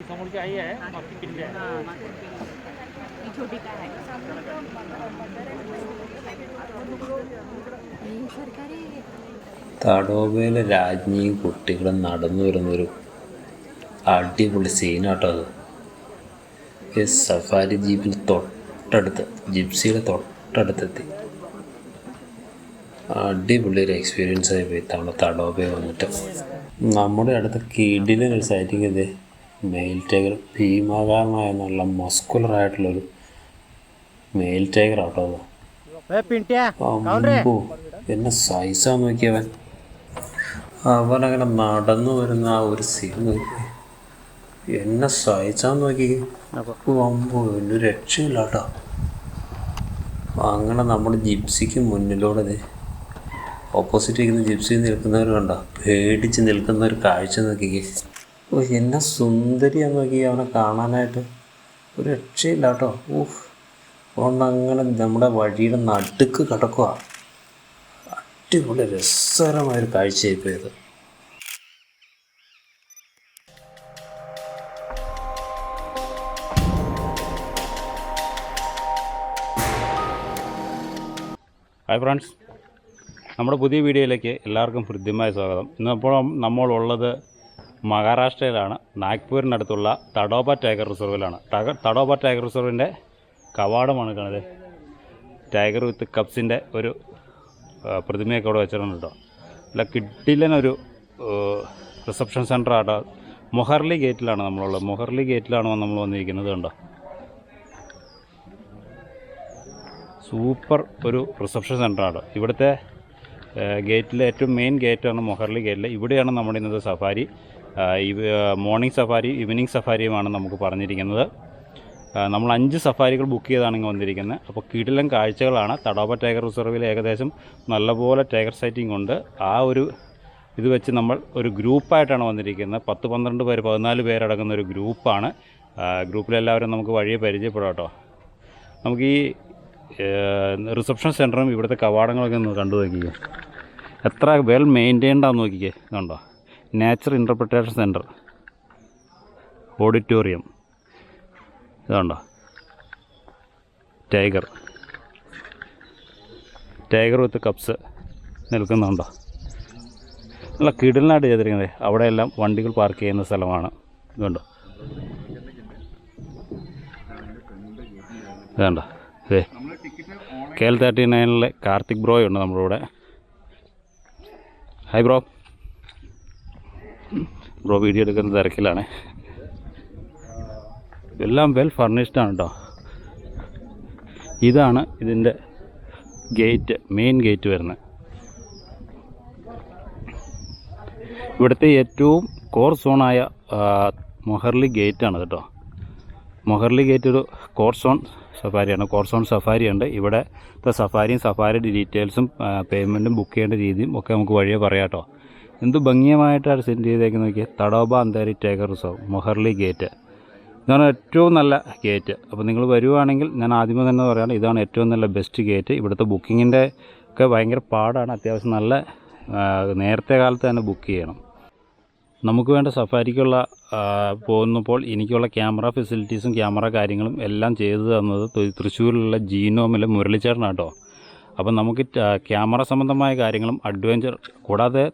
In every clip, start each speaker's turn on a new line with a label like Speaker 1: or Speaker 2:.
Speaker 1: समोर जी आई आहे मागची किल्ली आहे
Speaker 2: हां मागची पिल्ली. ही छोटी काय आहे ഈ സർക്കാർ
Speaker 3: തടോബയിലെ രാജ്ഞിയും കുട്ടികളും നടന്നു വരുന്നൊരു അടിപൊളി സീനാട്ടോ അത് ഈ സഫാരി ജീപ്പിൽ തൊട്ടടുത്ത് ജിപ്സിയുടെ തൊട്ടടുത്തെത്തി അടിപൊളി ഒരു എക്സ്പീരിയൻസ് ആയി പോയി തവണ തടോബയെ വന്നിട്ട് നമ്മുടെ അടുത്ത് കിടിലൊരു സൈറ്റിംഗ് ഇത് മെയിൽ ടൈഗർ ഭീമാകാരമായ നല്ല മസ്കുലർ ആയിട്ടുള്ളൊരു മെയിൽ ടൈഗർ ആട്ടോ അമ്പോ എന്നെ സൈസാ നോക്കിയവൻ അവനങ്ങനെ നടന്നു വരുന്ന ആ ഒരു സീൻ നോക്കി എന്നെ സഹിച്ചാ നോക്കി അമ്പോ ഒരു രക്ഷയില്ല കേട്ടോ അങ്ങനെ നമ്മുടെ ജിപ്സിക്ക് മുന്നിലൂടെ ഓപ്പോസിറ്റ് ഇരിക്കുന്ന ജിപ്സി നിൽക്കുന്നവർ കണ്ടോ? പേടിച്ച് നിൽക്കുന്ന ഒരു കാഴ്ച നോക്കിക്കേ ഓ എന്നെ സുന്ദരി നോക്കി അവനെ കാണാനായിട്ട്. ഒരു രക്ഷയില്ല കേട്ടോ ഊഹ് അതുകൊണ്ടങ്ങനെ നമ്മുടെ വഴിയുടെ നടുക്ക് കിടക്കുക അടിപൊളി രസകരമായൊരു കാഴ്ചയായി ഇത്
Speaker 1: ഹായ് ഫ്രണ്ട്സ് നമ്മുടെ പുതിയ വീഡിയോയിലേക്ക് എല്ലാവർക്കും ഹൃദ്യമായ സ്വാഗതം. ഇന്നിപ്പോൾ നമ്മളുള്ളത് മഹാരാഷ്ട്രയിലാണ് നാഗ്പൂരിനടുത്തുള്ള തടോബ ടൈഗർ റിസർവിലാണ്. തടോബ ടൈഗർ റിസർവിന്റെ കവാടമാണ് കാണുന്നത്. ടൈഗർ വിത്ത് കപ്സിന്റെ ഒരു പ്രതിമയൊക്കെ അവിടെ വെച്ചിട്ടുണ്ട് കേട്ടോ. അല്ല കിട്ടില്ലനൊരു റിസപ്ഷൻ സെന്റർ ആട്ടോ. മൊഹർലി ഗേറ്റിലാണ് നമ്മളുള്ളത്. മൊഹർലി ഗേറ്റിലാണ് നമ്മൾ വന്നിരിക്കുന്നത് കണ്ടോ? സൂപ്പർ ഒരു റിസപ്ഷൻ സെന്ററാണ് ഇവിടുത്തെ ഗേറ്റിലെ ഏറ്റവും മെയിൻ ഗേറ്റാണ് മൊഹർലി ഗേറ്റിൽ ഇവിടെയാണ് നമ്മുടെ ഇന്നത്തെ സഫാരി. മോർണിംഗ് സഫാരി ഈവനിങ് സഫാരിയുമാണ് നമുക്ക് പറഞ്ഞിരിക്കുന്നത്. നമ്മൾ അഞ്ച് സഫാരികൾ ബുക്ക് ചെയ്താണ് ഇങ്ങ് വന്നിരിക്കുന്നത്. അപ്പോൾ കീടിലം കാഴ്ചകളാണ്. തടോബ ടൈഗർ റിസർവിൽ ഏകദേശം നല്ലപോലെ ടൈഗർ സൈറ്റിംഗ് ഉണ്ട്. ആ ഒരു ഇത് വെച്ച് നമ്മൾ ഒരു ഗ്രൂപ്പായിട്ടാണ് വന്നിരിക്കുന്നത്. പത്ത് പന്ത്രണ്ട് പേര് പതിനാല് പേരടങ്ങുന്ന ഒരു ഗ്രൂപ്പാണ് ഗ്രൂപ്പിലെല്ലാവരും നമുക്ക് വഴിയെ പരിചയപ്പെടാം കേട്ടോ. നമുക്ക് ഈ റിസപ്ഷൻ സെന്ററും ഇവിടുത്തെ കവാടങ്ങളൊക്കെ ഒന്ന് കണ്ടു നോക്കിക്കേ. എത്ര വെൽ മെയിന്റെയിൻഡാന്ന് നോക്കിക്കേ. ഇതുണ്ടോ? നേച്ചർ ഇന്റർപ്രിട്ടേഷൻ സെന്റർ ഓഡിറ്റോറിയം ഇതുണ്ടോ? ടൈഗർ ടൈഗർ വിത്ത് കപ്സ് നിൽക്കുന്നുണ്ടോ? നല്ല കിടലിനായിട്ട് ചെയ്തിരിക്കുന്നത്. അവിടെയെല്ലാം വണ്ടികൾ പാർക്ക് ചെയ്യുന്ന സ്ഥലമാണ്. ഇതുണ്ടോ? ഇതുണ്ടോ? ഇതേ കെ എൽ തേർട്ടി നയനിലെ കാർത്തിക് ബ്രോയുണ്ട് നമ്മുടെ കൂടെ ഹൈ ബ്രോ ബ്രോ വീഡിയോ എടുക്കുന്ന തിരക്കിലാണ്. എല്ലാം വെൽ ഫർണിഷ്ഡ് ആണ് കേട്ടോ ഇതാണ് ഇതിന്റെ ഗേറ്റ് മെയിൻ ഗേറ്റ് വരുന്നത്. ഇവിടുത്തെ ഏറ്റവും കോർ സോണായ മൊഹർലി ഗേറ്റാണ് കേട്ടോ. മൊഹർലി ഗേറ്റ് ഒരു കോർ സോൺ സഫാരിയാണ്. കോർ സോൺ സഫാരി ഉണ്ട്. ഇവിടുത്തെ സഫാരിയും സഫാരിയുടെ ഡീറ്റെയിൽസും പേയ്മെന്റും ബുക്ക് ചെയ്യേണ്ട രീതിയും ഒക്കെ നമുക്ക് വഴിയെ പറയാം കേട്ടോ എന്ത് ഭംഗിയമായിട്ടാണ് സെൻഡ് ചെയ്തേക്ക് നോക്കിയാൽ Tadoba Andhari tiger reserve Moharli gate ഇതാണ് ഏറ്റവും നല്ല ഗേറ്റ് അപ്പോൾ നിങ്ങൾ വരുവാണെങ്കിൽ ഞാൻ ആദ്യമേ തന്നെ പറയുകയാണ് ഇതാണ് ഏറ്റവും നല്ല ബെസ്റ്റ് ഗേറ്റ് ഇവിടുത്തെ ബുക്കിങ്ങിന്റെ ഒക്കെ ഭയങ്കര പാടാണ്. അത്യാവശ്യം നല്ല നേരത്തെ കാലത്ത് തന്നെ ബുക്ക് ചെയ്യണം. നമുക്ക് വേണ്ട സഫാരിക്കുള്ള പോകുന്നപ്പോൾ എനിക്കുള്ള ക്യാമറ ഫെസിലിറ്റീസും ക്യാമറ കാര്യങ്ങളും എല്ലാം ചെയ്തു തന്നത് തൃശ്ശൂരിലുള്ള ജീനോമിലെ മുരളിച്ചേട്ടനാട്ടോ അപ്പം നമുക്ക് ക്യാമറ സംബന്ധമായ കാര്യങ്ങളും അഡ്വഞ്ചർ കൂടാതെ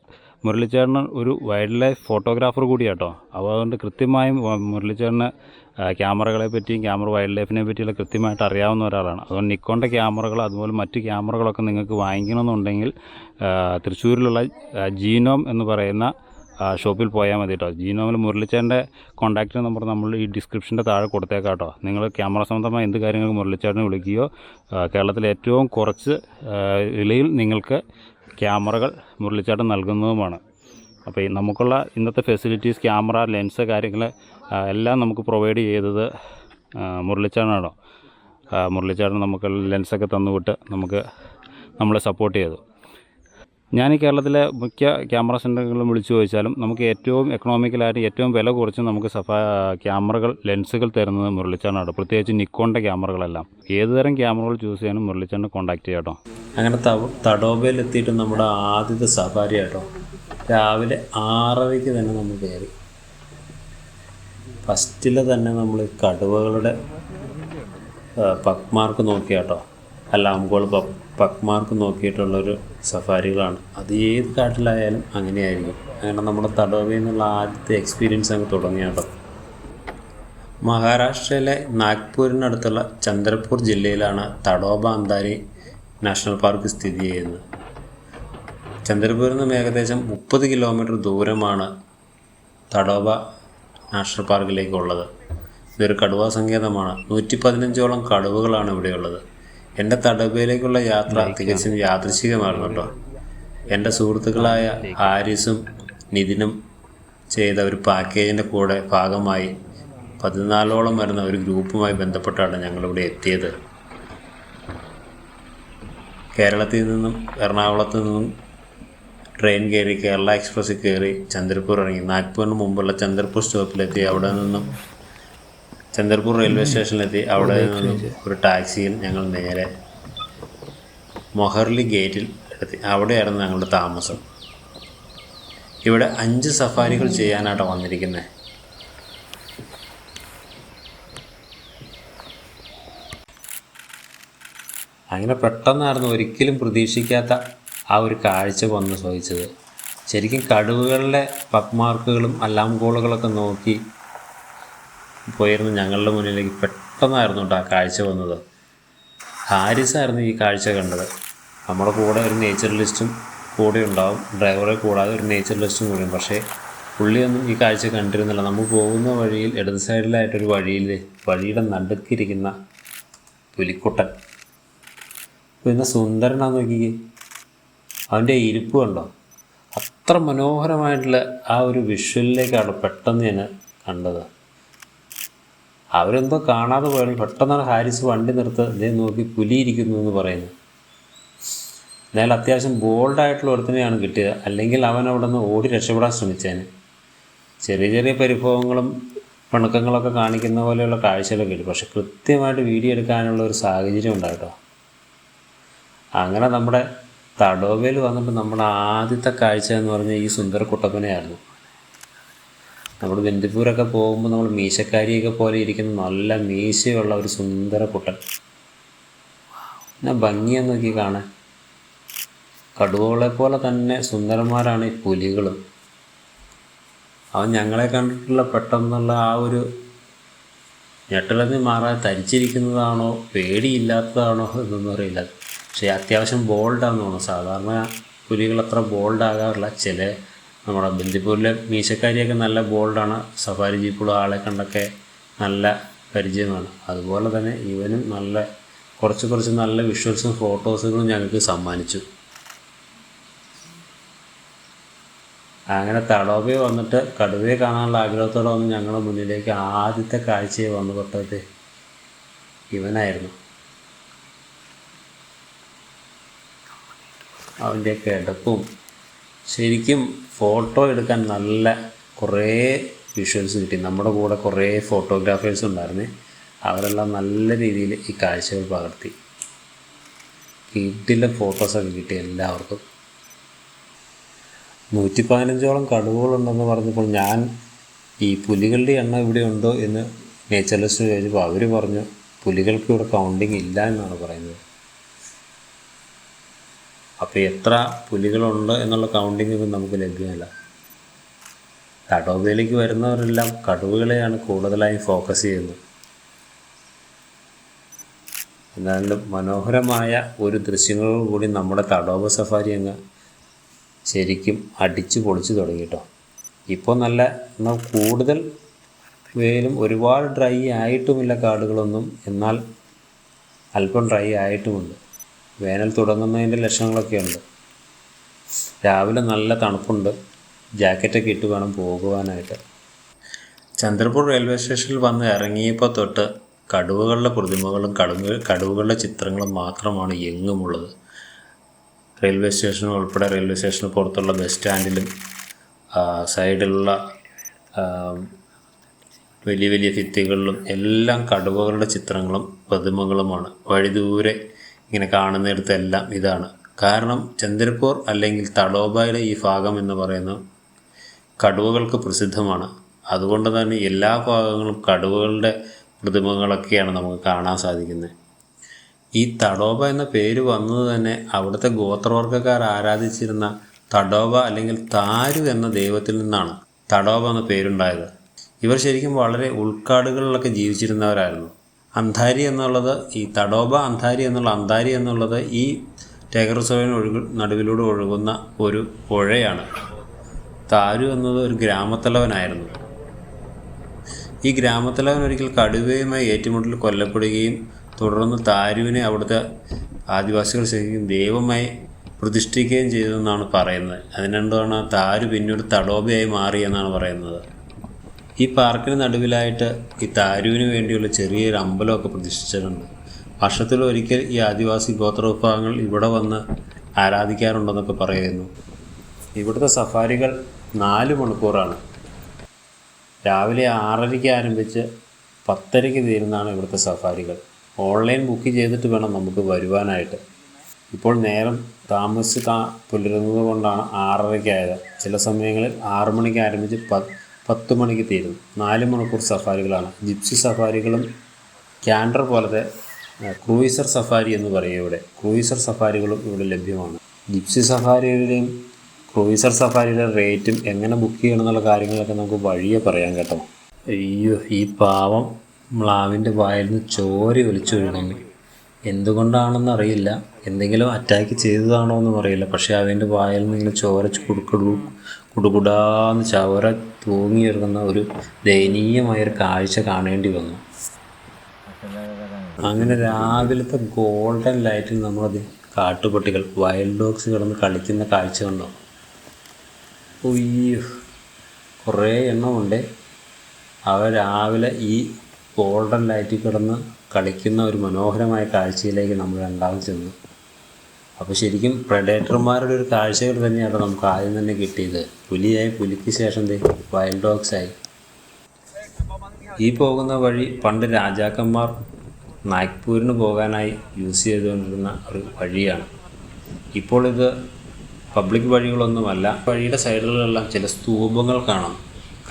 Speaker 1: മുരളിച്ചേട്ടന് ഒരു വൈൽഡ് ലൈഫ് ഫോട്ടോഗ്രാഫർ കൂടിയാട്ടോ. അപ്പോൾ അതുകൊണ്ട് കൃത്യമായും മുരളിച്ചേട്ടന് ക്യാമറകളെ പറ്റിയും ക്യാമറ വൈൽഡ് ലൈഫിനെ പറ്റിയുള്ള കൃത്യമായിട്ട് അറിയാവുന്ന ഒരാളാണ്. അതുകൊണ്ട് നിക്കോണിന്റെ ക്യാമറകൾ അതുപോലെ മറ്റ് ക്യാമറകളൊക്കെ നിങ്ങൾക്ക് വാങ്ങിക്കണമെന്നുണ്ടെങ്കിൽ തൃശ്ശൂരിലുള്ള ജീനോം എന്ന് പറയുന്ന ഷോപ്പിൽ പോയാൽ മതി കേട്ടോ. ജീനോമിൽ മുരളിച്ചേട്ടന്റെ കോൺടാക്റ്റ് നമ്പർ നമ്മൾ ഈ ഡിസ്ക്രിപ്ഷന്റെ താഴെ കൊടുത്തേക്കാം കേട്ടോ നിങ്ങൾ ക്യാമറ സംബന്ധമായ എന്ത് കാര്യങ്ങൾക്ക് മുരളിച്ചേട്ടനെ വിളിക്കുകയോ കേരളത്തിലെ ഏറ്റവും കുറച്ച് വിലയിൽ നിങ്ങൾക്ക് ക്യാമറകൾ മുരളിച്ചേട്ടൻ നൽകുന്നതുമാണ്. അപ്പോൾ ഈ നമുക്കുള്ള ഇന്നത്തെ ഫെസിലിറ്റീസ് ക്യാമറ ലെൻസ് കാര്യങ്ങൾ എല്ലാം നമുക്ക് പ്രൊവൈഡ് ചെയ്തത് മുരളിച്ചേട്ടനാണോ മുരളിച്ചേട്ടൻ നമുക്ക് ലെൻസൊക്കെ തന്നുവിട്ട് നമുക്ക് നമ്മളെ സപ്പോർട്ട് ചെയ്തു. ഞാൻ ഈ കേരളത്തിലെ മിക്ക ക്യാമറ സെന്ററുകളും വിളിച്ചു ചോദിച്ചാലും നമുക്ക് ഏറ്റവും എക്കണോമിക്കലായിട്ട് ഏറ്റവും വില കുറച്ച് നമുക്ക് സഫ ക്യാമറകൾ ലെൻസുകൾ തരുന്നത് മുരളിച്ചാനാണ് പ്രത്യേകിച്ച് നിക്കോണിന്റെ ക്യാമറകളെല്ലാം. ഏതുതരം ക്യാമറകൾ ചൂസ് ചെയ്യാനും മുരളിച്ചാനെ കോൺടാക്ട് ചെയ്യാം കേട്ടോ.
Speaker 3: അങ്ങനെ തടോബയിൽ എത്തിയിട്ട് നമ്മുടെ ആദ്യത്തെ സഫാരി കേട്ടോ. രാവിലെ ആറരയ്ക്ക് തന്നെ നമ്മൾ കയറി. ഫസ്റ്റിൽ തന്നെ നമ്മൾ കടുവകളുടെ പക്മാർക്ക് നോക്കിയാട്ടോ. അല്ല അമ്പോൾ പക്ക് മാർക്ക് നോക്കിയിട്ടുള്ളൊരു സഫാരികളാണ്. അത് ഏത് കാട്ടിലായാലും അങ്ങനെയായിരിക്കും. അങ്ങനെ നമ്മുടെ തടവിൽ നിന്നുള്ള ആദ്യത്തെ എക്സ്പീരിയൻസ് അങ്ങ് തുടങ്ങിയാട്ടോ മഹാരാഷ്ട്രയിലെ നാഗ്പൂരിനടുത്തുള്ള ചന്ദ്രപൂർ ജില്ലയിലാണ് തടോബ അന്താരി നാഷണൽ പാർക്ക് സ്ഥിതി ചെയ്യുന്നത്. ചന്ദ്രപൂരിൽ നിന്നും ഏകദേശം മുപ്പത് കിലോമീറ്റർ ദൂരമാണ് തടോബ നാഷണൽ പാർക്കിലേക്കുള്ളത്. ഇതൊരു കടുവ സങ്കേതമാണ്. നൂറ്റി പതിനഞ്ചോളം കടുവകളാണ് ഇവിടെയുള്ളത്. എന്റെ തടബയിലേക്കുള്ള യാത്ര തികച്ചും യാദൃശികമായിരുന്നു എന്റെ എന്റെ സുഹൃത്തുക്കളായ ഹാരിസും നിതിനും ചെയ്ത ഒരു പാക്കേജിന്റെ കൂടെ ഭാഗമായി പതിനാലോളം വരുന്ന ഒരു ഗ്രൂപ്പുമായി ബന്ധപ്പെട്ടാണ് ഞങ്ങളിവിടെ എത്തിയത്. കേരളത്തിൽ നിന്നും എറണാകുളത്ത് നിന്നും ട്രെയിൻ കയറി കേരള എക്സ്പ്രസ്സിൽ കയറി ചന്ദ്രപൂർ ഇറങ്ങി. നാഗ്പൂരിന് മുമ്പുള്ള ചന്ദ്രപൂർ സ്റ്റോപ്പിലെത്തി. അവിടെ നിന്നും ചന്ദ്രപൂർ റെയിൽവേ സ്റ്റേഷനിലെത്തി അവിടെ നിന്നും ഒരു ടാക്സിയിൽ ഞങ്ങൾ നേരെ മൊഹർലി ഗേറ്റിൽ എത്തി. അവിടെയായിരുന്നു ഞങ്ങളുടെ താമസം. ഇവിടെ അഞ്ച് സഫാരികൾ ചെയ്യാനായിട്ടാണ് വന്നിരിക്കുന്നത് അങ്ങനെ പെട്ടെന്നായിരുന്നു ഒരിക്കലും പ്രതീക്ഷിക്കാത്ത ആ ഒരു കാഴ്ച വന്ന് ചോദിച്ചത് ശരിക്കും കടുവകളുടെ പക്മാർക്കുകളും അലാം കോളുകളൊക്കെ നോക്കി പോയിരുന്നു. ഞങ്ങളുടെ മുന്നിലേക്ക് പെട്ടെന്നായിരുന്നു കേട്ടോ ആ കാഴ്ച വന്നത്. ഹാരിസായിരുന്നു ഈ കാഴ്ച കണ്ടത്. നമ്മുടെ കൂടെ ഒരു നേച്ചറലിസ്റ്റും കൂടെ ഉണ്ടാവും. ഡ്രൈവറെ കൂടാതെ ഒരു നേച്ചറലിസ്റ്റും കൂടിയും പക്ഷേ പുള്ളിയൊന്നും ഈ കാഴ്ച കണ്ടിരുന്നില്ല. നമ്മൾ പോകുന്ന വഴിയിൽ ഇടത് സൈഡിലായിട്ടൊരു വഴിയിൽ വഴിയുടെ നടുക്കിരിക്കുന്ന പുലിക്കുട്ടൻ. പിന്നെ സുന്ദരനാന്ന് നോക്കിക്കേ. അവന്റെ ഇരിപ്പ് കണ്ടോ? അത്ര മനോഹരമായിട്ടുള്ള ആ ഒരു വിഷ്വലിലേക്കാണ് പെട്ടെന്ന് ഞാൻ കണ്ടത്. അവരെന്തോ കാണാതെ പോയാലും പെട്ടെന്നാണ് ഹാരിസ് വണ്ടി നിർത്ത് ഇതേ നോക്കി പുലിയിരിക്കുന്നു എന്ന് പറയുന്നു എന്നാൽ അത്യാവശ്യം ബോൾഡായിട്ടുള്ള ഒരുത്തനെയാണ് കിട്ടിയത്. അല്ലെങ്കിൽ അവൻ അവിടെ നിന്ന് ഓടി രക്ഷപ്പെടാൻ ശ്രമിച്ചേനെ. ചെറിയ ചെറിയ പരിഭവങ്ങളും പിണക്കങ്ങളൊക്കെ കാണിക്കുന്ന പോലെയുള്ള കാഴ്ചകളൊക്കെ കിട്ടും. പക്ഷെ കൃത്യമായിട്ട് വീഡിയോ എടുക്കാനുള്ള ഒരു സാഹചര്യം ഉണ്ടായിട്ടോ. അങ്ങനെ നമ്മുടെ തടോവയിൽ വന്നിട്ട് നമ്മുടെ ആദ്യത്തെ കാഴ്ച എന്ന് പറഞ്ഞാൽ ഈ സുന്ദര കുട്ടപ്പനെയായിരുന്നു നമ്മൾ ബന്ദിപ്പൂരൊക്കെ പോകുമ്പോൾ നമ്മൾ മീശക്കാരിയൊക്കെ പോലെ ഇരിക്കുന്ന നല്ല മീശയുള്ള ഒരു സുന്ദര കുട്ടൻ. എന്നാ ഭംഗിയെന്ന് നോക്കി കാണാൻ. കടുവകളെ പോലെ തന്നെ സുന്ദരന്മാരാണ് ഈ പുലികളും. അവൻ ഞങ്ങളെ കണ്ടിട്ടുള്ള പെട്ടെന്നുള്ള ആ ഒരു ഞെട്ടലെന്ന് മാറാതെ തരിച്ചിരിക്കുന്നതാണോ പേടിയില്ലാത്തതാണോ എന്നൊന്നും അറിയില്ല. പക്ഷേ അത്യാവശ്യം ബോൾഡാന്ന് തോന്നുന്നു. സാധാരണ പുലികൾ അത്ര ബോൾഡാകാറില്ല ചില നമ്മുടെ ബന്ദിപ്പൂരിലെ മീശക്കാരിയൊക്കെ നല്ല ബോൾഡാണ്. സഫാരി ജീപ്പുള്ള ആളെ കണ്ടൊക്കെ നല്ല പരിചയമാണ്. അതുപോലെ തന്നെ ഇവനും നല്ല കുറച്ച് കുറച്ച് നല്ല വിഷ്വൽസും ഫോട്ടോസുകളും ഞങ്ങൾക്ക് സമ്മാനിച്ചു. അങ്ങനെ തടോബി വന്നിട്ട് കടുവയെ കാണാനുള്ള ആഗ്രഹത്തോടെ വന്ന് ഞങ്ങളുടെ മുന്നിലേക്ക് ആദ്യത്തെ കാഴ്ചയെ വന്നുപെട്ടത് ഇവനായിരുന്നു. അവന്റെ കിടപ്പും ശരിക്കും ഫോട്ടോ എടുക്കാൻ നല്ല കുറേ വിഷ്വൽസ് കിട്ടി. നമ്മുടെ കൂടെ കുറേ ഫോട്ടോഗ്രാഫേഴ്സ് ഉണ്ടായിരുന്നേ. അവരെല്ലാം നല്ല രീതിയിൽ ഈ കാഴ്ചകൾ പകർത്തി. കിട്ടിലെ ഫോട്ടോസൊക്കെ കിട്ടി എല്ലാവർക്കും. നൂറ്റി പതിനഞ്ചോളം കടുവകളുണ്ടെന്ന് പറഞ്ഞപ്പോൾ ഞാൻ ഈ പുലികളുടെ എണ്ണം ഇവിടെ ഉണ്ടോ? എന്ന് നേച്ചറലിസ്റ്റ് ചോദിച്ചപ്പോൾ അവർ പറഞ്ഞു പുലികൾക്ക് ഇവിടെ കൗണ്ടിങ് ഇല്ല എന്നാണ് പറയുന്നത്. അപ്പോൾ എത്ര പുലികളുണ്ട് എന്നുള്ള കൗണ്ടിങ് ഒന്നും നമുക്ക് ലഭ്യമല്ല. തടവുകളിലേക്ക് വരുന്നവരെല്ലാം കടുവകളെയാണ് കൂടുതലായി ഫോക്കസ് ചെയ്യുന്നത്. എന്നാലും മനോഹരമായ ഒരു ദൃശ്യങ്ങളോട് കൂടി നമ്മുടെ തടോബ സഫാരി അങ്ങ് ശരിക്കും അടിച്ചു പൊളിച്ചു തുടങ്ങി കേട്ടോ ഇപ്പോൾ നല്ല എന്നാൽ കൂടുതൽ വെയിലും ഒരുപാട് ഡ്രൈ ആയിട്ടുമില്ല കാടുകളൊന്നും. എന്നാൽ അല്പം ഡ്രൈ ആയിട്ടുമുണ്ട്. വേനൽ തുടങ്ങുന്നതിന്റെ ലക്ഷണങ്ങളൊക്കെ ഉണ്ട്. രാവിലെ നല്ല തണുപ്പുണ്ട്. ജാക്കറ്റൊക്കെ ഇട്ട് വേണം പോകുവാനായിട്ട്. ചന്ദ്രപൂർ റെയിൽവേ സ്റ്റേഷനിൽ വന്ന് ഇറങ്ങിയപ്പോൾ തൊട്ട് കടുവകളുടെ പ്രതിമകളും കടുവ കടുവകളുടെ ചിത്രങ്ങളും മാത്രമാണ് എങ്ങുമുള്ളത്. റെയിൽവേ സ്റ്റേഷൻ ഉൾപ്പെടെ റെയിൽവേ സ്റ്റേഷന് പുറത്തുള്ള ബസ് സ്റ്റാൻഡിലും സൈഡിലുള്ള വലിയ വലിയ ഭിത്തികളിലും എല്ലാം കടുവകളുടെ ചിത്രങ്ങളും പ്രതിമകളുമാണ്. വഴി ദൂരെ ഇങ്ങനെ കാണുന്നിടത്തെല്ലാം ഇതാണ്. കാരണം ചന്ദ്രപൂർ അല്ലെങ്കിൽ തടോബയുടെ ഈ ഭാഗം എന്ന് പറയുന്നത് കടുവകൾക്ക് പ്രസിദ്ധമാണ്. അതുകൊണ്ട് തന്നെ എല്ലാ ഭാഗങ്ങളും കടുവകളുടെ പ്രതിമകളൊക്കെയാണ് നമുക്ക് കാണാൻ സാധിക്കുന്നത്. ഈ തടോബ എന്ന പേര് വന്നത് തന്നെ അവിടുത്തെ ഗോത്രവർഗക്കാർ ആരാധിച്ചിരുന്ന തടോബ അല്ലെങ്കിൽ താരു എന്ന ദൈവത്തിൽ നിന്നാണ് തടോബ എന്ന പേരുണ്ടായത്. ഇവർ ശരിക്കും വളരെ ഉൾക്കാടുകളിലൊക്കെ ജീവിച്ചിരുന്നവരായിരുന്നു. അന്താരി എന്നുള്ളത് ഈ തടോബ അന്ധാരി എന്നുള്ള അന്താരി എന്നുള്ളത് ഈ ടേഗർസോവിന് ഒഴുകു നടുവിലൂടെ ഒഴുകുന്ന ഒരു പുഴയാണ്. താരു എന്നത് ഒരു ഗ്രാമത്തലവനായിരുന്നു. ഈ ഗ്രാമത്തലവൻ ഒരിക്കൽ കടുവയുമായി ഏറ്റുമുട്ടൽ കൊല്ലപ്പെടുകയും തുടർന്ന് താരുവിനെ അവിടുത്തെ ആദിവാസികൾ ശരിക്കും ദൈവമായി പ്രതിഷ്ഠിക്കുകയും ചെയ്തെന്നാണ് പറയുന്നത്. അതിനെന്താണ് താരു പിന്നീട് തടോബയായി മാറി എന്നാണ് പറയുന്നത്. ഈ പാർക്കിന് നടുവിലായിട്ട് ഈ താരുവിന് വേണ്ടിയുള്ള ചെറിയൊരു അമ്പലമൊക്കെ പ്രതിഷ്ഠിച്ചിട്ടുണ്ട്. വർഷത്തിൽ ഒരിക്കൽ ഈ ആദിവാസി ഗോത്ര വിഭാഗങ്ങൾ ഇവിടെ വന്ന് ആരാധിക്കാറുണ്ടെന്നൊക്കെ പറയുന്നു. ഇവിടുത്തെ സഫാരികൾ നാല് മണിക്കൂറാണ്. രാവിലെ ആറരയ്ക്ക് ആരംഭിച്ച് പത്തരയ്ക്ക് തീരുന്നതാണ് ഇവിടുത്തെ സഫാരികൾ. ഓൺലൈൻ ബുക്ക് ചെയ്തിട്ട് വേണം നമുക്ക് വരുവാനായിട്ട്. ഇപ്പോൾ നേരം താമസിച്ച് പുലരുന്നത് കൊണ്ടാണ് ആറരയ്ക്കായത്. ചില സമയങ്ങളിൽ ആറു മണിക്ക് ആരംഭിച്ച് പ പത്ത് മണിക്ക് തീരും നാല് മണിക്കൂർ സഫാരികളാണ്. ജിപ്സി സഫാരികളും ക്യാൻഡർ പോലത്തെ ക്രൂയിസർ സഫാരി എന്ന് പറയും ഇവിടെ. ക്രൂയിസർ സഫാരികളും ഇവിടെ ലഭ്യമാണ്. ജിപ്സി സഫാരിയുടെയും ക്രൂയിസർ സഫാരിയുടെ റേറ്റും എങ്ങനെ ബുക്ക് ചെയ്യണം എന്നുള്ള കാര്യങ്ങളൊക്കെ നമുക്ക് വഴിയെ പറയാൻ കേട്ടോ. അയ്യോ ഈ പാവം മ്ലാവിന്റെ വായിൽ നിന്ന് ചോര ഒലിച്ചൊഴുകുന്നു എന്തുകൊണ്ടാണെന്ന് അറിയില്ല. എന്തെങ്കിലും അറ്റാക്ക് ചെയ്തതാണോ എന്നും അറിയില്ല പക്ഷേ അവന്റെ വായിൽ നിന്ന് ഇങ്ങനെ ചോര കുടുക്കുടു കുടുകുടാന്ന് ചവറ തൂങ്ങിയിറങ്ങുന്ന ഒരു ദയനീയമായൊരു കാഴ്ച കാണേണ്ടി വന്നു. അങ്ങനെ രാവിലത്തെ ഗോൾഡൻ ലൈറ്റിൽ നമ്മളത് കാട്ടുപട്ടികൾ വൈൽഡ് ഡോഗ്സ് കിടന്ന് കളിക്കുന്ന കാഴ്ച കണ്ടോ? ഉയ്യോ കുറേ എണ്ണമുണ്ട്. അവ രാവിലെ ഈ ഗോൾഡൻ ലൈറ്റിൽ കിടന്ന് കളിക്കുന്ന ഒരു മനോഹരമായ കാഴ്ചയിലേക്ക് നമ്മൾ രണ്ടാമത് ചെന്നു. അപ്പോൾ ശരിക്കും പ്രഡേറ്റർമാരുടെ ഒരു കാഴ്ചകൾ തന്നെയാണ് നമുക്ക് ആദ്യം തന്നെ കിട്ടിയത്. പുലിയായി പുലിക്ക് ശേഷം വൈൽഡ് ഡോഗ്സായി ഈ പോകുന്ന വഴി പണ്ട് രാജാക്കന്മാർ നാഗ്പൂരിന് പോകാനായി യൂസ് ചെയ്തുകൊണ്ടിരുന്ന ഒരു വഴിയാണ്. ഇപ്പോൾ ഇത് പബ്ലിക് വഴികളൊന്നുമല്ല. വഴിയുടെ സൈഡുകളിലെല്ലാം ചില സ്തൂപങ്ങൾ കാണാം.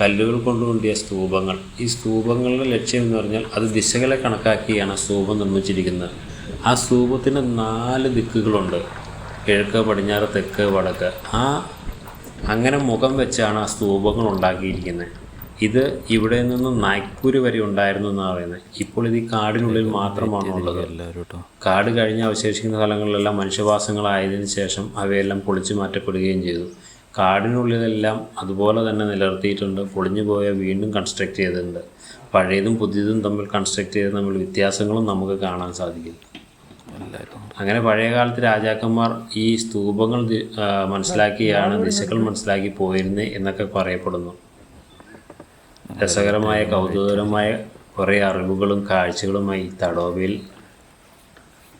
Speaker 3: കല്ലുകൾ കൊണ്ടുകൊണ്ടിയ സ്തൂപങ്ങൾ. ഈ സ്തൂപങ്ങളുടെ ലക്ഷ്യം എന്ന് പറഞ്ഞാൽ അത് ദിശകളെ കണക്കാക്കിയാണ് സ്തൂപം നിർമ്മിച്ചിരിക്കുന്നത്. ആ സ്തൂപത്തിന് നാല് ദിക്കുകളുണ്ട്. കിഴക്ക് പടിഞ്ഞാറ് തെക്ക് വടക്ക്. ആ അങ്ങനെ മുഖം വെച്ചാണ് ആ സ്തൂപങ്ങൾ ഉണ്ടാക്കിയിരിക്കുന്നത്. ഇത് ഇവിടെ നിന്ന് നാഗ്പൂർ വരെ ഉണ്ടായിരുന്നു എന്നാണ് പറയുന്നത്. ഇപ്പോൾ ഇത് ഈ കാടിനുള്ളിൽ മാത്രമാണ് ഉള്ളത്. കാട് കഴിഞ്ഞ് അവശേഷിക്കുന്ന സ്ഥലങ്ങളിലെല്ലാം മനുഷ്യവാസങ്ങളായതിനു ശേഷം അവയെല്ലാം പൊളിച്ചു മാറ്റപ്പെടുകയും ചെയ്തു. കാടിനുള്ളിലെല്ലാം അതുപോലെ തന്നെ നിലനിർത്തിയിട്ടുണ്ട്. പൊളിഞ്ഞു പോയ വീണ്ടും കൺസ്ട്രക്റ്റ് ചെയ്തിട്ടുണ്ട്. പഴയതും പുതിയതും തമ്മിൽ കൺസ്ട്രക്റ്റ് ചെയ്ത് തമ്മിൽ വ്യത്യാസങ്ങളും നമുക്ക് കാണാൻ സാധിക്കും അങ്ങനെ പഴയ കാലത്ത് രാജാക്കന്മാർ ഈ സ്തൂപങ്ങൾ മനസ്സിലാക്കിയാണ് ദിശകൾ മനസ്സിലാക്കി പോയിരുന്നത് എന്നൊക്കെ പറയപ്പെടുന്നു. രസകരമായ കൗതുകകരമായ കുറേ അറിവുകളും കാഴ്ചകളുമായി തടോവയിൽ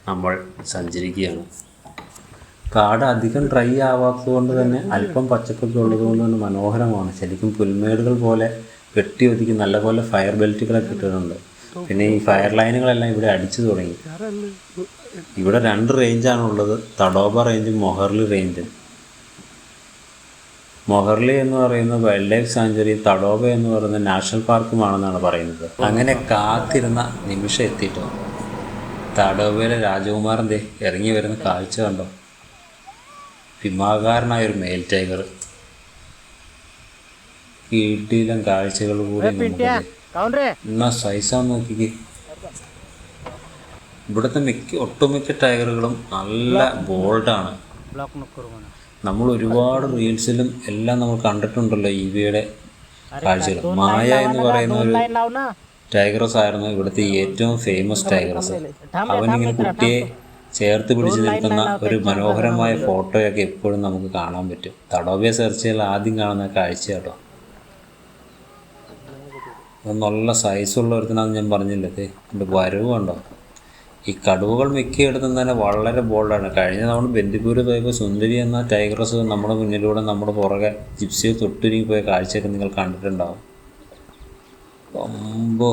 Speaker 3: നമ്മൾ സഞ്ചരിക്കുകയാണ്. കാട് അധികം ഡ്രൈ ആവാത്തത് കൊണ്ട് തന്നെ അല്പം പച്ചപ്പൊക്കെ ഉള്ളത് കൊണ്ട് തന്നെ മനോഹരമാണ്. ശരിക്കും പുൽമേടുകൾ പോലെ വെട്ടി ഒതുക്കി നല്ലപോലെ ഫയർ ബെൽറ്റുകളൊക്കെ ഇട്ടിട്ടുണ്ട്. പിന്നെ ഈ ഫയർ ലൈനുകളെല്ലാം ഇവിടെ അടിച്ചു തുടങ്ങി. ഇവിടെ രണ്ട് റേഞ്ചാണ് ഉള്ളത് തടോബ റേഞ്ചും മൊഹർലി റേഞ്ചും മൊഹർലി എന്ന് പറയുന്ന വൈൽഡ് ലൈഫ് സാഞ്ചുറി തടോബ എന്ന് പറയുന്ന നാഷണൽ പാർക്കുമാണെന്നാണ് പറയുന്നത്. അങ്ങനെ കാത്തിരുന്ന നിമിഷം എത്തിയിട്ടോ തടോബയിലെ രാജകുമാരൻ ദേ ഇറങ്ങി വരുന്ന കാഴ്ച കണ്ടോ? വിമാകാരനായ ഒരു മെയിൽ ടൈഗർ കീട്ടിയിലും കാഴ്ചകൾ കൂടി എന്നാ സൈസാന്ന് നോക്കിക്കേ. ഇവിടുത്തെ മിക്ക ഒട്ടുമിക്ക ടൈഗറുകളും നല്ല ബോൾഡാണ്. നമ്മൾ ഒരുപാട് റീൽസിലും എല്ലാം നമ്മൾ കണ്ടിട്ടുണ്ടല്ലോ ഇവയുടെ കാഴ്ചകൾ. മായ എന്ന് പറയുന്ന ഒരു ടൈഗറസ് ആയിരുന്നു ഇവിടുത്തെ ഏറ്റവും ഫേമസ് ടൈഗറസ്. അവനിങ്ങനെ കുട്ടിയെ ചേർത്ത് പിടിച്ച് നിൽക്കുന്ന ഒരു മനോഹരമായ ഫോട്ടോയൊക്കെ എപ്പോഴും നമുക്ക് കാണാൻ പറ്റും. തടോബയെ സെർച്ച് ചെയ്താൽ ആദ്യം കാണുന്ന കാഴ്ച കേട്ടോ. നല്ല സൈസുള്ള ഒരുത്തനാന്ന് ഞാൻ പറഞ്ഞില്ലേ എന്റെ വരവ് കണ്ടോ? ഈ കടുവകൾ മിക്കയിടത്തും തന്നെ വളരെ ബോൾഡാണ് കഴിഞ്ഞ തവണ ബന്ദിപ്പൂര് പോയപ്പോൾ സുന്ദരി എന്ന ടൈഗ്രസ് നമ്മുടെ മുന്നിലൂടെ നമ്മുടെ പുറകെ ജിപ്സിയെ തൊട്ടുരുങ്ങി പോയ കാഴ്ചയൊക്കെ നിങ്ങൾ കണ്ടിട്ടുണ്ടാവും. അമ്പോ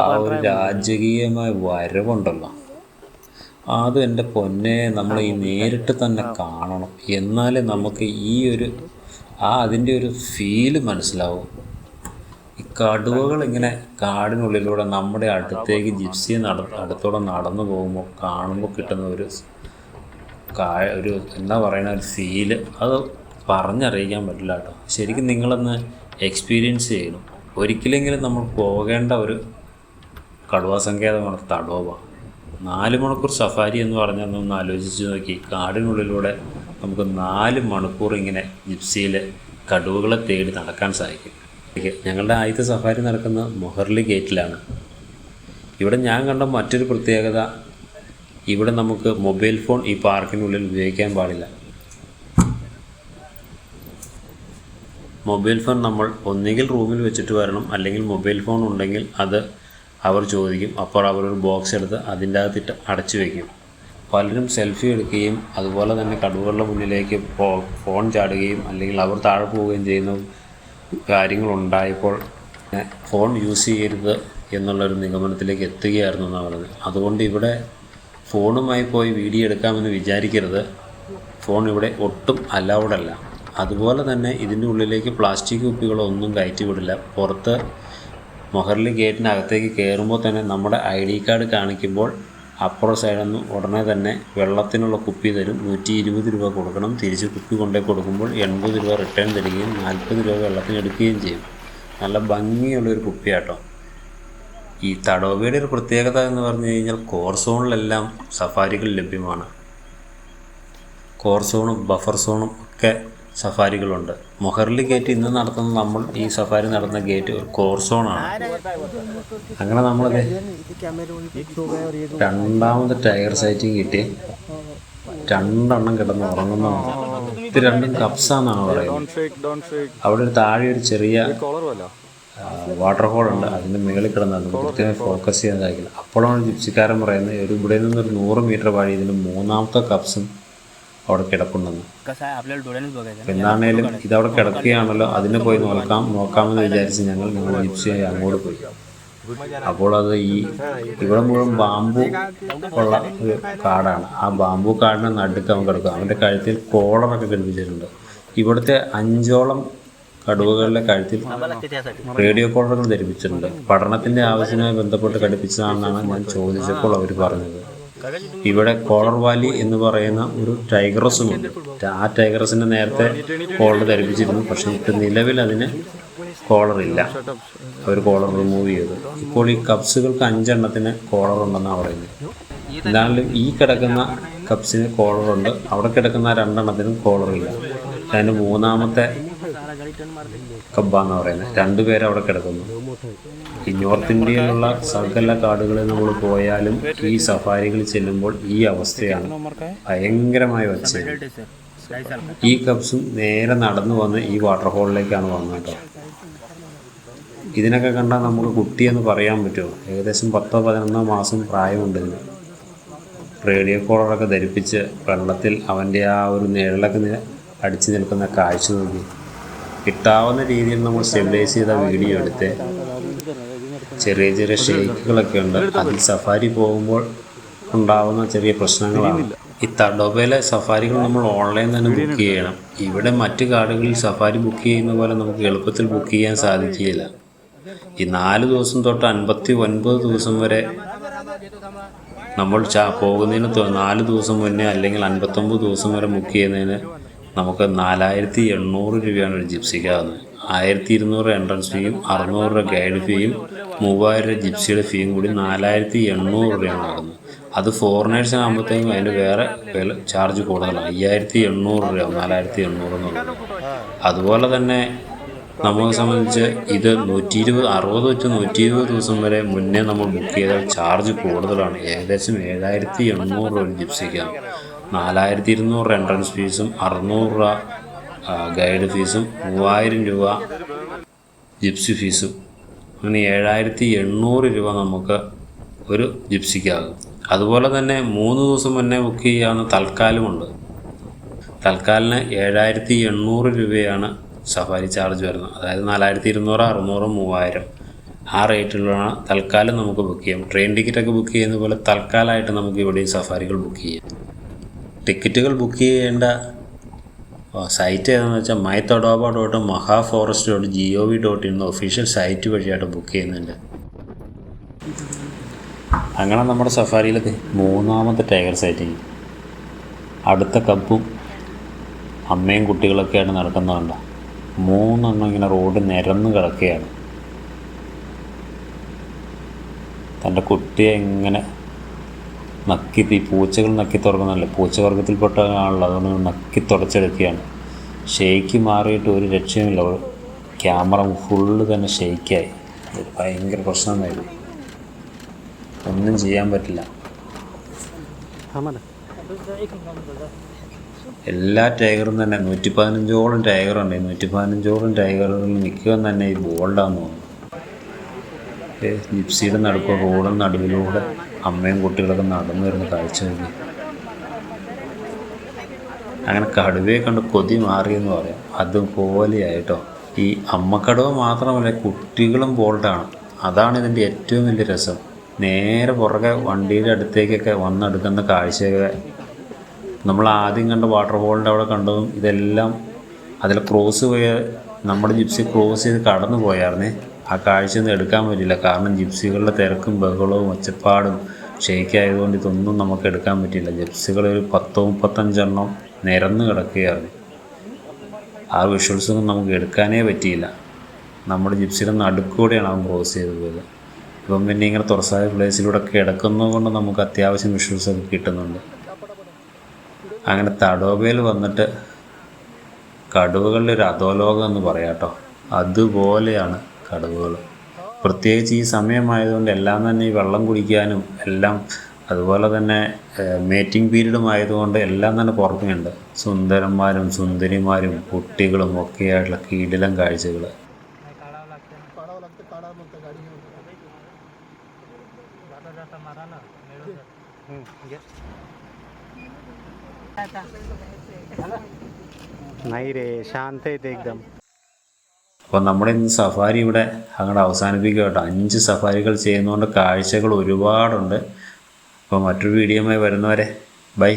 Speaker 3: ആ ഒരു രാജകീയമായ വരവുണ്ടല്ലോ. അതും എന്റെ പൊന്നെ നമ്മൾ ഈ നേരിട്ട് തന്നെ കാണണം. എന്നാലേ നമുക്ക് ഈ ഒരു ആ അതിന്റെ ഒരു ഫീൽ മനസ്സിലാവും. കടുവകൾ ഇങ്ങനെ കാടിനുള്ളിലൂടെ നമ്മുടെ അടുത്തേക്ക് ജിപ്സി നട അടുത്തോടെ നടന്നു പോകുമ്പോൾ കാണുമ്പോൾ കിട്ടുന്ന ഒരു കായ ഒരു എന്താ പറയുന്ന ഒരു ഫീൽ. അത് പറഞ്ഞറിയിക്കാൻ പറ്റില്ല കേട്ടോ. ശരിക്കും നിങ്ങളൊന്ന് എക്സ്പീരിയൻസ് ചെയ്യണം. ഒരിക്കലെങ്കിലും നമ്മൾ പോകേണ്ട ഒരു കടുവ സങ്കേതമാണ് തടോവ നാല് മണിക്കൂർ സഫാരി എന്ന് പറഞ്ഞാൽ ഒന്ന് ആലോചിച്ച് നോക്കി. കാടിനുള്ളിലൂടെ നമുക്ക് നാല് മണിക്കൂർ ഇങ്ങനെ ജിപ്സിയിൽ കടുവകളെ തേടി നടക്കാൻ സാധിക്കും. ഞങ്ങളുടെ ആദ്യത്തെ സഫാരി നടക്കുന്ന മൊഹർലി ഗേറ്റിലാണ്. ഇവിടെ ഞാൻ കണ്ട മറ്റൊരു പ്രത്യേകത ഇവിടെ നമുക്ക് മൊബൈൽ ഫോൺ ഈ പാർക്കിനുള്ളിൽ ഉപയോഗിക്കാൻ പാടില്ല. മൊബൈൽ ഫോൺ നമ്മൾ ഒന്നുകിൽ റൂമിൽ വെച്ചിട്ട് വരണം അല്ലെങ്കിൽ മൊബൈൽ ഫോൺ ഉണ്ടെങ്കിൽ അത് അവർ ചോദിക്കും. അപ്പോൾ അവർ ഒരു ബോക്സ് എടുത്ത് അതിന്റെ അകത്തിട്ട് അടച്ചു വയ്ക്കും. പലരും സെൽഫി എടുക്കുകയും അതുപോലെ തന്നെ കടുവകളുടെ മുന്നിലേക്ക് ഫോൺ ചാടുകയും അല്ലെങ്കിൽ അവർ താഴെ പോവുകയും ചെയ്യുന്ന കാര്യങ്ങളുണ്ടായപ്പോൾ ഫോൺ യൂസ് ചെയ്യരുത് എന്നുള്ളൊരു നിഗമനത്തിലേക്ക് എത്തുകയായിരുന്നു എന്നാണ് പറഞ്ഞത്. അതുകൊണ്ട് ഇവിടെ ഫോണുമായി പോയി വീഡിയോ എടുക്കാമെന്ന് വിചാരിക്കരുത്. ഫോൺ ഇവിടെ ഒട്ടും അലൗഡല്ല അതുപോലെ തന്നെ ഇതിന്റെ ഉള്ളിലേക്ക് പ്ലാസ്റ്റിക് കുപ്പികളൊന്നും കയറ്റി വിടില്ല. പുറത്ത് മൊഹർലി ഗേറ്റിനകത്തേക്ക് കയറുമ്പോൾ തന്നെ നമ്മുടെ ഐ ഡി കാർഡ് കാണിക്കുമ്പോൾ അപ്പുറ സൈഡിൽ ഉടനെ തന്നെ വെള്ളത്തിനുള്ള കുപ്പി തരും. നൂറ്റി ഇരുപത് രൂപ കൊടുക്കണം. തിരിച്ച് കുപ്പി കൊണ്ടേ കൊടുക്കുമ്പോൾ എൺപത് രൂപ റിട്ടേൺ തരികയും നാൽപ്പത് രൂപ വെള്ളത്തിന് എടുക്കുകയും ചെയ്യും. നല്ല ഭംഗിയുള്ളൊരു കുപ്പിയാട്ടോ. ഈ തടോബയുടെ ഒരു പ്രത്യേകത എന്ന് പറഞ്ഞു കഴിഞ്ഞാൽ കോർ സോണിലെല്ലാം സഫാരികൾ ലഭ്യമാണ്. കോർ സോണും ബഫർ സോണും ഒക്കെ സഫാരികളുണ്ട്. മൊഹർലി ഗേറ്റ് ഇന്ന് നടത്തുന്ന നമ്മൾ ഈ സഫാരി നടത്തുന്ന ഗേറ്റ് ഒരു കോർ സോണാണ് അങ്ങനെ നമ്മളത് രണ്ടാമത് ടയർ സൈറ്റിംഗ് കിട്ടി. രണ്ടെണ്ണം കിടന്ന് ഉറങ്ങുന്നതാണ് ഇത് രണ്ടും കപ്സാന്നാണ് പറയുന്നത്. അവിടെ ഒരു താഴെ ഒരു ചെറിയ വാട്ടർഫോൾ ഉണ്ട്. അതിന്റെ മുകളിൽ കിടന്ന് നമുക്ക് കൃത്യമായി ഫോക്കസ് ചെയ്യാൻ സാധിക്കില്ല. അപ്പോഴാണ് ജിപ്സിക്കാരൻ പറയുന്നത് ഒരു ഇവിടെ നിന്നൊരു നൂറ് മീറ്റർ വഴി ഇതിന്റെ മൂന്നാമത്തെ കപ്സും അവിടെ കിടക്കുന്നത് എന്താണേലും ഇതവിടെ കിടക്കുകയാണല്ലോ അതിനെ പോയി നോക്കാം നോക്കാമെന്ന് വിചാരിച്ച് ഞങ്ങൾ ഞങ്ങൾ ജിപ്സിയായി അങ്ങോട്ട് പോയി. അപ്പോൾ അത് ഈ ഇവിടെ മുഴുവൻ ബാമ്പു ഉള്ള ഒരു കാടാണ്. ആ ബാമ്പു കാടിനെ നടുക്ക് അവൻ കിടക്കും. അവന്റെ കഴുത്തിൽ കോളറൊക്കെ ഘടിപ്പിച്ചിട്ടുണ്ട്. ഇവിടുത്തെ അഞ്ചോളം കടുവകളുടെ കഴുത്തിൽ റേഡിയോ കോളറുകൾ ധരിപ്പിച്ചിട്ടുണ്ട്. പഠനത്തിന്റെ ആവശ്യവുമായി ബന്ധപ്പെട്ട് ഘടിപ്പിച്ചതാണെന്നാണ് ഞാൻ ചോദിച്ചപ്പോൾ അവർ പറഞ്ഞത്. ഇവിടെ കോളർ വാലി എന്ന് പറയുന്ന ഒരു ടൈഗറസും ഉണ്ട്. ആ ടൈഗറസിന്റെ നേരത്തെ കോളർ ധരിപ്പിച്ചിരുന്നു പക്ഷെ ഇപ്പം നിലവിൽ അതിന് ഇല്ല. അവർ കോളർ റിമൂവ് ചെയ്തു. ഇപ്പോൾ ഈ കപ്സുകൾക്ക് അഞ്ചെണ്ണത്തിന് കോളർ ഉണ്ടെന്നാണ് പറയുന്നത്. എന്നാലും ഈ കിടക്കുന്ന കപ്സിന് കോളറുണ്ട് അവിടെ കിടക്കുന്ന രണ്ടെണ്ണത്തിനും ഇല്ല. അതിന് മൂന്നാമത്തെ കബ്ബാന്ന് പറയുന്നത്. രണ്ടുപേരും അവിടെ കിടക്കുന്നു. ഈ നോർത്ത് ഇന്ത്യയിലുള്ള സകല കാടുകളിൽ നമ്മൾ പോയാലും ഈ സഫാരികളിൽ ചെല്ലുമ്പോൾ ഈ അവസ്ഥയാണ് ഭയങ്കരമായ ഒച്ച ഈ കപ്സും നേരെ നടന്നു വന്ന് ഈ വാട്ടർഫോളിലേക്കാണ് വന്നത് കേട്ടോ. ഇതിനൊക്കെ കണ്ടാൽ നമുക്ക് കുട്ടിയെന്ന് പറയാൻ പറ്റുമോ? ഏകദേശം പത്തോ പതിനൊന്നോ മാസം പ്രായമുണ്ട് ഇതിന്. റേഡിയോ കോളറൊക്കെ ധരിപ്പിച്ച് വെള്ളത്തിൽ അവന്റെ ആ ഒരു നിഴലൊക്കെ അടിച്ചു നിൽക്കുന്ന കാഴ്ച നോക്കി. കിട്ടാവുന്ന രീതിയിൽ നമ്മൾ സ്റ്റെബിലൈസ് ചെയ്ത വീഡിയോ എടുത്ത് ചെറിയ ചെറിയ ഷെയ്ക്കുകളൊക്കെ ഉണ്ട് അതിൽ സഫാരി പോകുമ്പോൾ ഉണ്ടാവുന്ന ചെറിയ പ്രശ്നങ്ങളാണ്. ഈ തഡോബയിലെ സഫാരികൾ നമ്മൾ ഓൺലൈൻ തന്നെ ബുക്ക് ചെയ്യണം. ഇവിടെ മറ്റു കാടുകളിൽ സഫാരി ബുക്ക് ചെയ്യുന്ന പോലെ നമുക്ക് എളുപ്പത്തിൽ ബുക്ക് ചെയ്യാൻ സാധിക്കുകയില്ല. ഈ നാല് ദിവസം തൊട്ട് അൻപത്തി ഒൻപത് ദിവസം വരെ നമ്മൾ ചാ പോകുന്നതിന് നാല് ദിവസം മുന്നേ അല്ലെങ്കിൽ അൻപത്തൊമ്പത് ദിവസം വരെ ബുക്ക് ചെയ്യുന്നതിന് നമുക്ക് നാലായിരത്തി എണ്ണൂറ് രൂപയാണ് ഒരു ജിപ്സിക്കാവുന്നത് ആയിരത്തി ഇരുന്നൂറ് എൻട്രൻസ് ഫീയും അറുന്നൂറ് രൂപ ഗൈഡ് ഫീയും മൂവായിരം രൂപ ജിപ്സിയുടെ ഫീയും കൂടി നാലായിരത്തി എണ്ണൂറ് രൂപയാണ് ആകുന്നത് അത് ഫോറിനേഴ്സ് ആകുമ്പോഴത്തേക്കും അതിന് വേറെ വില ചാർജ് കൂടുതലാണ്. അയ്യായിരത്തി എണ്ണൂറ് രൂപ നാലായിരത്തി എണ്ണൂറ് എന്നുള്ളത് അതുപോലെ തന്നെ നമ്മളെ സംബന്ധിച്ച് ഇത് നൂറ്റി ഇരുപത് അറുപത് വെച്ച് നൂറ്റി ഇരുപത് ദിവസം വരെ മുന്നേ നമ്മൾ ബുക്ക് ചെയ്താൽ ചാർജ് കൂടുതലാണ്. ഏകദേശം ഏഴായിരത്തി എണ്ണൂറ് രൂപ ജിപ്സിക്കാണ് നാലായിരത്തി ഇരുന്നൂറ് എൻട്രൻസ് ഫീസും അറുന്നൂറ് രൂപ ഗൈഡ് ഫീസും മൂവായിരം രൂപ ജിപ്സി ഫീസും. അങ്ങനെ ഏഴായിരത്തി എണ്ണൂറ് രൂപ നമുക്ക് ഒരു ജിപ്സിക്കാകും. അതുപോലെ തന്നെ മൂന്ന് ദിവസം മുന്നേ ബുക്ക് ചെയ്യാവുന്ന തൽക്കാലമുണ്ട്. തൽക്കാലിന് ഏഴായിരത്തി എണ്ണൂറ് രൂപയാണ് സഫാരി ചാർജ് വരുന്നത്. അതായത് നാലായിരത്തി ഇരുന്നൂറ് അറുന്നൂറ് മൂവായിരം. ആ റേറ്റിലാണ് തൽക്കാലം നമുക്ക് ബുക്ക് ചെയ്യാം. ട്രെയിൻ ടിക്കറ്റൊക്കെ ബുക്ക് ചെയ്യുന്ന പോലെ തൽക്കാലമായിട്ട് നമുക്ക് ഇവിടെ സഫാരികൾ ബുക്ക് ചെയ്യാം. ടിക്കറ്റുകൾ ബുക്ക് ചെയ്യേണ്ട സൈറ്റ് ഏതാണെന്ന് വെച്ചാൽ my dot Maha forest dot G O V dot in official site വഴിയായിട്ട് ബുക്ക് ചെയ്യുന്നുണ്ട്. അങ്ങനെ നമ്മുടെ സഫാരിയിലെ മൂന്നാമത്തെ ടൈഗർ സൈറ്റിങ് അടുത്ത കപ്പും അമ്മയും കുട്ടികളൊക്കെയാണ് നടക്കുന്നതുകൊണ്ട് മൂന്നെണ്ണം ഇങ്ങനെ റോഡ് നിരന്ന് കിടക്കുകയാണ്. തന്റെ കുട്ടിയെ ഇങ്ങനെ നക്കി ഈ പൂച്ചകൾ നക്കി പൂച്ചവർഗത്തിൽപ്പെട്ട ആളുള്ളത് അതുകൊണ്ട് നക്കി തുടച്ചെടുക്കുകയാണ്. ഷെയ്ക്ക് മാറിയിട്ട് ഒരു രക്ഷയുമില്ല. ക്യാമറ ഫുള്ള് തന്നെ ഷെയ്ക്കായി. അതൊരു ഭയങ്കര പ്രശ്നമായിരുന്നു. ഒന്നും ചെയ്യാൻ പറ്റില്ല. എല്ലാ ടൈഗറും തന്നെ. നൂറ്റി പതിനഞ്ചോളം ടൈഗറുണ്ട്. ഈ നൂറ്റി പതിനഞ്ചോളം ടൈഗറുകളിൽ മിക്കവും തന്നെ ഈ ബോൾഡാന്ന് തോന്നുന്നു. ജിപ്സിയുടെ നടുക്ക് റോഡിന് നടുവിലൂടെ. അമ്മയും കുട്ടികളൊക്കെ നടന്നു വരുന്ന കാഴ്ച അങ്ങനെ കടുവയെ കണ്ട് കൊതി മാറിയെന്ന് പറയാം. അതുപോലെയായിട്ടോ. ഈ അമ്മക്കടുവ മാത്രമല്ല കുട്ടികളും ബോൾഡാണ് അതാണ് ഇതിന്റെ ഏറ്റവും വലിയ രസം. നേരെ പുറകെ വണ്ടിയുടെ അടുത്തേക്കൊക്കെ വന്നെടുക്കുന്ന കാഴ്ചയൊക്കെ നമ്മൾ ആദ്യം കണ്ട വാട്ടർഫോളിന്റെ അവിടെ കണ്ടതും ഇതെല്ലാം അതിൽ ക്രോസ് പോയ നമ്മുടെ ജിപ്സി ക്രോസ് ചെയ്ത് കടന്നു പോയായിരുന്നേ. ആ കാഴ്ച ഒന്നും എടുക്കാൻ പറ്റില്ല. കാരണം ജിപ്സികളുടെ തിരക്കും ബഹളവും ഒച്ചപ്പാടും ഷെയ്ക്കായതുകൊണ്ട് ഇതൊന്നും നമുക്ക് എടുക്കാൻ പറ്റില്ല. ജിപ്സികൾ ഒരു പത്തോ മുപ്പത്തഞ്ചെണ്ണം നിരന്ന് കിടക്കുകയായിരുന്നു ആ വിഷ്വൽസൊന്നും നമുക്ക് എടുക്കാനേ പറ്റിയില്ല. നമ്മുടെ ജിപ്സിയുടെ നടുക്കൂടെയാണ് അവൻ ക്രോസ് ചെയ്ത് പോയത് ഇപ്പം പിന്നെ ഇങ്ങനെ തുറസായ പ്ലേസിലൂടെ കിടക്കുന്നത് കൊണ്ട് നമുക്ക് അത്യാവശ്യം വിഷ്വൽസൊക്കെ കിട്ടുന്നുണ്ട്. അങ്ങനെ തടോബയിൽ വന്നിട്ട് കടുവകളുടെ ഒരു അധോലോകം എന്ന് പറയാം കേട്ടോ. അതുപോലെയാണ് കടുവകൾ പ്രത്യേകിച്ച് ഈ സമയമായതുകൊണ്ട് എല്ലാം തന്നെ ഈ വെള്ളം കുടിക്കാനും എല്ലാം അതുപോലെ തന്നെ മേറ്റിംഗ് പീരീഡും ആയതുകൊണ്ട് എല്ലാം തന്നെ പുറമേയുണ്ട് സുന്ദരന്മാരും സുന്ദരിമാരും കുട്ടികളും ഒക്കെയായിട്ടുള്ള കീടിലം കാഴ്ചകൾ
Speaker 4: नाही रे शांत आहेत एकदम
Speaker 3: അപ്പോൾ നമ്മുടെ ഇന്ന് സഫാരി ഇവിടെ അങ്ങോട്ട് അവസാനിപ്പിക്കുക കേട്ടോ. അഞ്ച് സഫാരികൾ ചെയ്യുന്നതുകൊണ്ട് കാഴ്ചകൾ ഒരുപാടുണ്ട്. അപ്പോൾ മറ്റൊരു വീഡിയോയുമായി വരുന്നവരെ ബൈ.